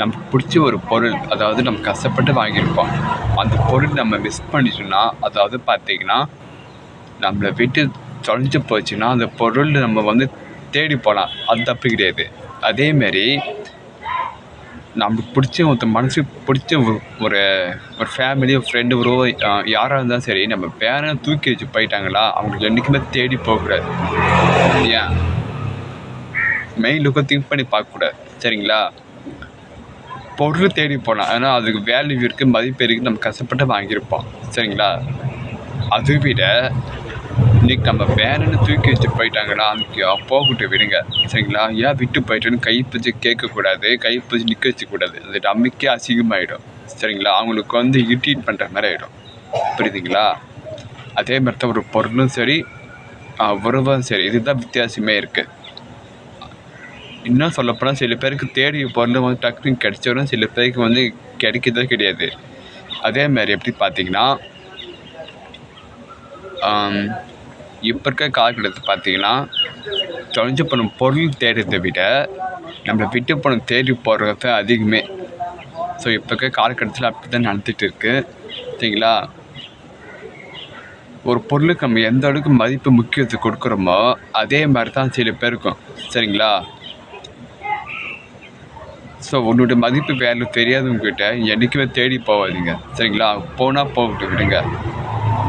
நமக்கு பிடிச்ச ஒரு பொருள் அதாவது நம்ம கஷ்டப்பட்டு வாங்கியிருப்போம். அந்த பொருள் நம்ம மிஸ் பண்ணிட்டோம்னா அதாவது பார்த்தீங்கன்னா நம்மளை விட்டு தொலைஞ்சு போச்சுன்னா அந்த பொருள் நம்ம வந்து தேடி போகலாம் அது தப்பு கிடையாது. அதேமாரி நம்மளுக்கு பிடிச்ச ஒருத்த மனசுக்கு பிடிச்ச ஒரு ஒரு ஒரு ஃபேமிலி ஒரு ஃப்ரெண்டு ஒரு யாராக இருந்தாலும் சரி நம்ம பேரனை தூக்கி வச்சு போயிட்டாங்களா அவங்களுக்கு என்றைக்குமே தேடி போகக்கூடாது. ஏன் மெயின் லுக்கை திங்க் பண்ணி பார்க்கக்கூடாது. சரிங்களா? பொருள் தேடி போகலாம் ஏன்னா அதுக்கு வேல்யூ இருக்குது மதிப்பு இருக்குது நம்ம கஷ்டப்பட்டு வாங்கியிருப்போம். சரிங்களா? அதை விட இன்றைக்கி நம்ம வேணும்னு தூக்கி வச்சு போயிட்டாங்களா அன்றைக்கி போகட்டும் விடுங்க. சரிங்களா? ஏன் விட்டு போயிட்டேன்னு கை பிடிச்சி கேட்கக்கூடாது கை பிடிச்சி நிற்க வச்சக்கூடாது. அது நம்மக்கே அசிங்கமாகிடும் சரிங்களா? அவங்களுக்கு வந்து இரிட்டேட் பண்ணுற மாதிரி ஆகிடும் புரியுதுங்களா? அதே மாதிரி தான் ஒரு பொருளும் சரி உறவும் சரி. இதுதான் வித்தியாசமே இருக்குது இன்னும் சொல்லப்போனால் சில பேருக்கு தேடி போகிறது வந்து டக்குன்னு கிடச்சிடும் சில பேருக்கு வந்து கிடைக்கிறதே கிடையாது. அதே மாதிரி எப்படி பார்த்தீங்கன்னா இப்போ இருக்க காலகட்டத்தில் பார்த்தீங்கன்னா தொலைஞ்சு போன பொருள் தேடுறதை விட நம்மளை விட்டு போன தேடி போகிறது அதிகமே. ஸோ இப்போ இருக்க காலகட்டத்தில் அப்படி தான் நடந்துகிட்டு இருக்கு. சரிங்களா? ஒரு பொருளுக்கு நம்ம எந்த அளவுக்கு மதிப்பு முக்கியத்துவம் கொடுக்குறோமோ அதே மாதிரி தான் சில பேருக்கும். சரிங்களா? ஸோ உன்னோட மதிப்பு வேல்யூ தெரியாதவங்ககிட்ட என்றைக்குமே தேடி போகாதீங்க. சரிங்களா? போனால் போகட்டும் விடுங்க.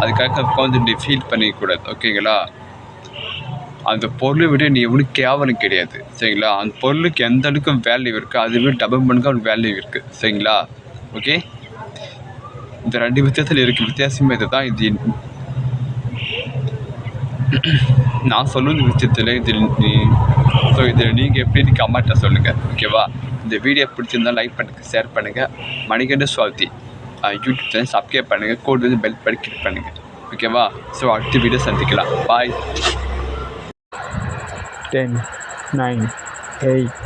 அதுக்காக கொஞ்சம் நீ ஃபீல் பண்ணிக்கூடாது ஓகேங்களா? அந்த பொருளை விட நீ எவனும் கேவலம் கிடையாது. சரிங்களா? அந்த பொருளுக்கு எந்த அளவுக்கு வேல்யூ இருக்குது அதை விட டபுள் மடங்கு அவனுக்கு வேல்யூ இருக்குது சரிங்களா? ஓகே? இந்த ரெண்டு வித்தியாசத்தில் இருக்க வித்தியாசமே இது தான் இது நான் சொல்லுற விஷயத்தில் இதில் நீ ஸோ இதில் நீங்கள் எப்படி கமெண்ட்டை சொல்லுங்கள் ஓகேவா? இந்த வீடியோ பிடிச்சிருந்தா லைக் பண்ணுங்கள் ஷேர் பண்ணுங்கள் Manikanda Swathi YouTube channel subscribe பண்ணுங்கள் கோட் வந்து பெல் படி கிளிக் பண்ணுங்கள் ஓகேவா ஸோ அடுத்த வீடியோ சந்திக்கலாம். Bye ten nine eight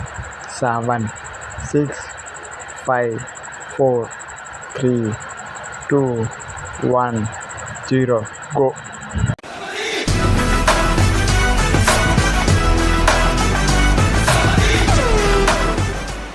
seven six five four three two one zero go